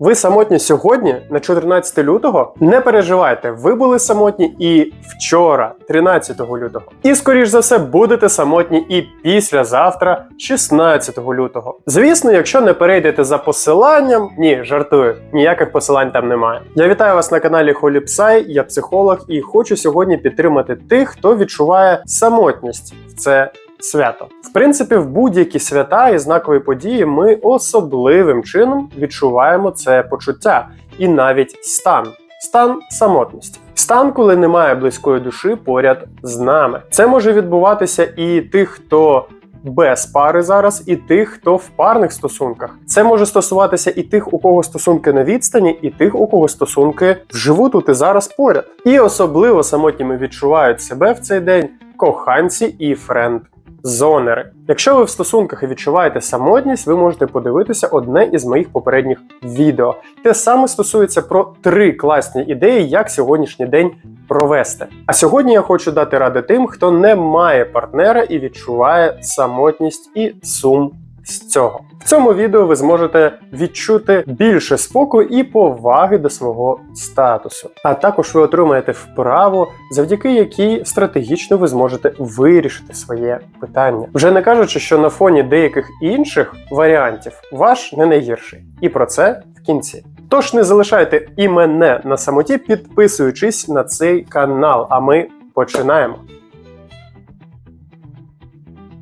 Ви самотні сьогодні, на 14 лютого? Не переживайте, ви були самотні і вчора, 13 лютого. І скоріш за все будете самотні і післязавтра, 16 лютого. Звісно, якщо не перейдете за посиланням, ні, жартую, ніяких посилань там немає. Я вітаю вас на каналі Холіпсай, я психолог і хочу сьогодні підтримати тих, хто відчуває самотність в це свято. В принципі, в будь-які свята і знакові події ми особливим чином відчуваємо це почуття і навіть стан. Стан самотності, стан, коли немає близької душі поряд з нами. Це може відбуватися і тих, хто без пари зараз, і тих, хто в парних стосунках. Це може стосуватися і тих, у кого стосунки на відстані, і тих, у кого стосунки вживу тут і зараз поряд. І особливо самотніми відчувають себе в цей день коханці і френд зонери. Якщо ви в стосунках і відчуваєте самотність, ви можете подивитися одне із моїх попередніх відео. Те саме стосується про три класні ідеї, як сьогоднішній день провести. А сьогодні я хочу дати ради тим, хто не має партнера і відчуває самотність і сум з цього. В цьому відео ви зможете відчути більше спокою і поваги до свого статусу. А також ви отримаєте вправу, завдяки якій стратегічно ви зможете вирішити своє питання. Вже не кажучи, що на фоні деяких інших варіантів ваш не найгірший. І про це в кінці. Тож не залишайте і мене на самоті, підписуючись на цей канал. А ми починаємо.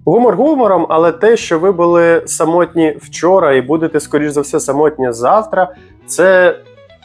Гумор гумором, але те, що ви були самотні вчора і будете, скоріш за все, самотні завтра, це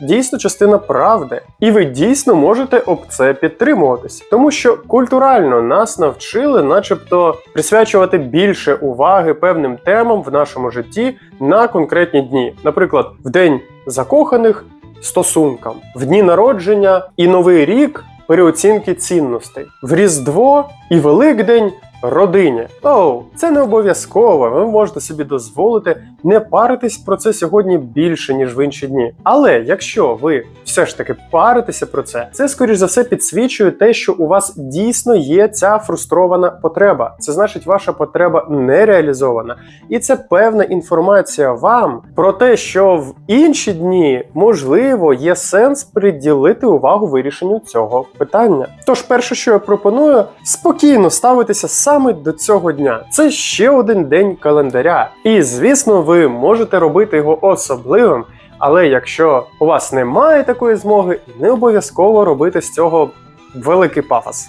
дійсно частина правди. І ви дійсно можете об це підтримуватися. Тому що культурально нас навчили, начебто, присвячувати більше уваги певним темам в нашому житті на конкретні дні. Наприклад, в день закоханих стосункам, в дні народження і новий рік переоцінки цінностей, в Різдво і Великдень родині. Оу, це не обов'язково. Ви можете собі дозволити не паритись про це сьогодні більше, ніж в інші дні. Але якщо ви все ж таки паритеся про це, це скоріш за все підсвічує те, що у вас дійсно є ця фрустрована потреба. Це значить, ваша потреба не реалізована. І це певна інформація вам про те, що в інші дні можливо є сенс приділити увагу вирішенню цього питання. Тож, перше, що я пропоную, спокійно ставитися саме до цього дня. Це ще один день календаря. І звісно, ви можете робити його особливим. Але якщо у вас немає такої змоги, не обов'язково робити з цього великий пафос.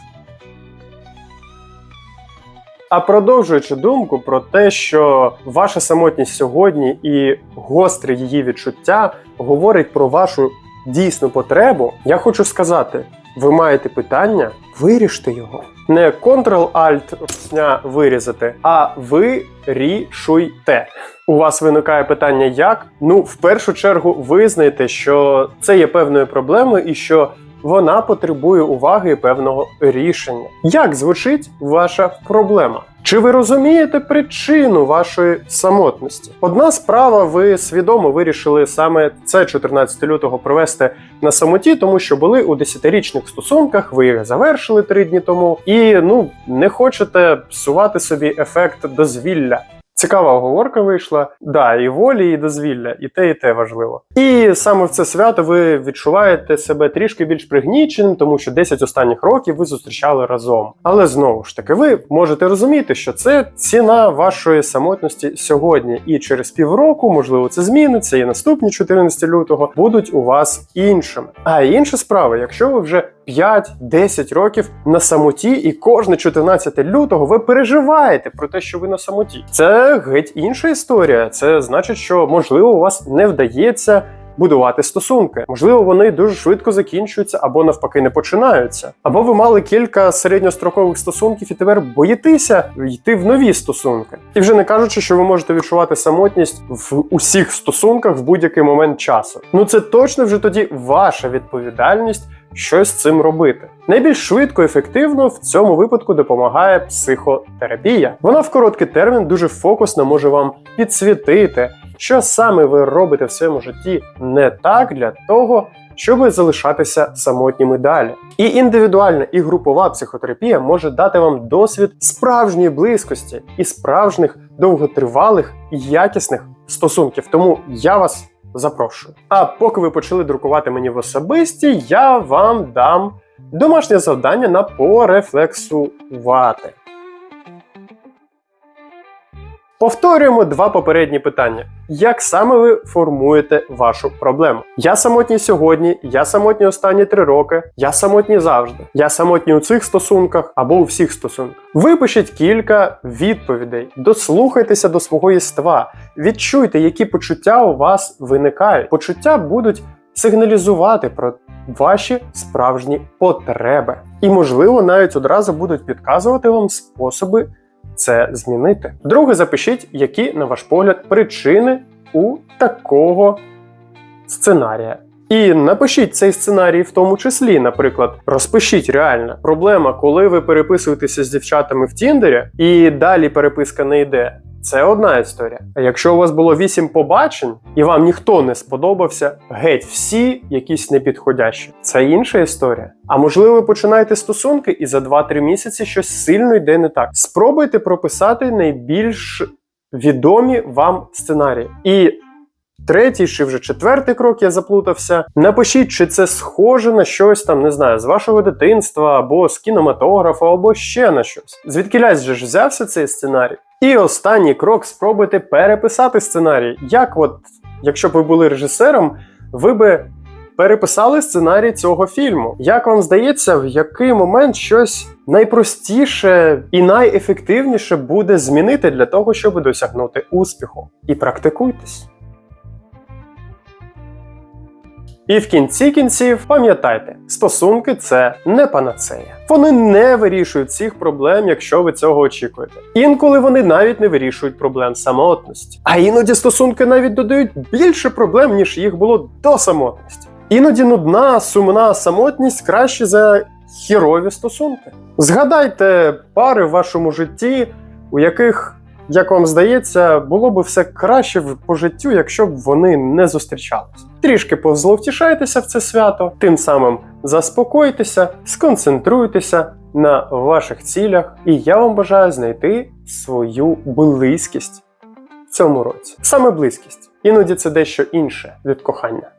А продовжуючи думку про те, що ваша самотність сьогодні і гостре її відчуття говорить про вашу дійсну потребу, я хочу сказати: ви маєте питання, виріште його. Не Ctrl-Alt вирізати, а вирішуйте. У вас виникає питання, як? Ну, в першу чергу, визнайте, що це є певною проблемою і що вона потребує уваги і певного рішення. Як звучить ваша проблема? Чи ви розумієте причину вашої самотності? Одна справа, ви свідомо вирішили саме це 14 лютого провести на самоті, тому що були у 10-річних стосунках, ви їх завершили три дні тому, і ну не хочете псувати собі ефект дозвілля. Цікава оговорка вийшла. Да, і волі, і дозвілля, і те, і те важливо. І саме в це свято ви відчуваєте себе трішки більш пригніченим, тому що 10 останніх років ви зустрічали разом. Але знову ж таки, ви можете розуміти, що це ціна вашої самотності сьогодні, і через півроку, можливо, це зміниться, і наступні 14 лютого будуть у вас іншими. А інша справа, якщо ви вже 5-10 років на самоті, і кожне 14 лютого ви переживаєте про те, що ви на самоті. Це геть інша історія. Це значить, що можливо у вас не вдається. Будувати стосунки, можливо, вони дуже швидко закінчуються або навпаки не починаються. Або ви мали кілька середньострокових стосунків і тепер боїтеся йти в нові стосунки. І вже не кажучи, що ви можете відчувати самотність в усіх стосунках в будь-який момент часу. Ну це точно вже тоді ваша відповідальність щось з цим робити. Найбільш швидко і ефективно в цьому випадку допомагає психотерапія. Вона в короткий термін дуже фокусно може вам підсвітити, що саме ви робите в своєму житті не так для того, щоб залишатися самотніми далі. І індивідуальна і групова психотерапія може дати вам досвід справжньої близькості і справжніх довготривалих і якісних стосунків. Тому я вас запрошую. А поки ви почали друкувати мені в особисті, я вам дам домашнє завдання на порефлексувати. Повторюємо два попередні питання. Як саме ви формуєте вашу проблему? Я самотній сьогодні, я самотній останні три роки, я самотній завжди. Я самотній у цих стосунках або у всіх стосунках. Випишіть кілька відповідей, дослухайтеся до свого єства, відчуйте, які почуття у вас виникають. Почуття будуть сигналізувати про ваші справжні потреби. І, можливо, навіть одразу будуть підказувати вам способи це змінити. Друге, запишіть, які, на ваш погляд, причини у такого сценарія. І напишіть цей сценарій в тому числі, наприклад, розпишіть реально проблема, коли ви переписуєтеся з дівчатами в Тіндері, і далі переписка не йде. Це одна історія. А якщо у вас було вісім побачень і вам ніхто не сподобався, геть всі якісь непідходящі. Це інша історія. А можливо, ви починаєте стосунки, і за 2-3 місяці щось сильно йде не так. Спробуйте прописати найбільш відомі вам сценарії. І третій чи вже четвертий крок я заплутався. Напишіть, чи це схоже на щось там, не знаю, з вашого дитинства, або з кінематографу, або ще на щось. Звідки же взявся цей сценарій? І останній крок спробуйте переписати сценарій. Як от, якщо б ви були режисером, ви би переписали сценарій цього фільму. Як вам здається, в який момент щось найпростіше і найефективніше буде змінити для того, щоб досягнути успіху? І практикуйтесь. І в кінці кінців пам'ятайте, стосунки це не панацея. Вони не вирішують всіх проблем, якщо ви цього очікуєте. Інколи вони навіть не вирішують проблем самотності. А іноді стосунки навіть додають більше проблем, ніж їх було до самотності. Іноді нудна, сумна самотність краще за хірові стосунки. Згадайте пари в вашому житті, у яких як вам здається, було б все краще по життю, якщо б вони не зустрічались. Трішки повзловтішайтеся в це свято, тим самим заспокойтеся, сконцентруйтеся на ваших цілях, і я вам бажаю знайти свою близькість в цьому році. Саме близькість. Іноді це дещо інше від кохання.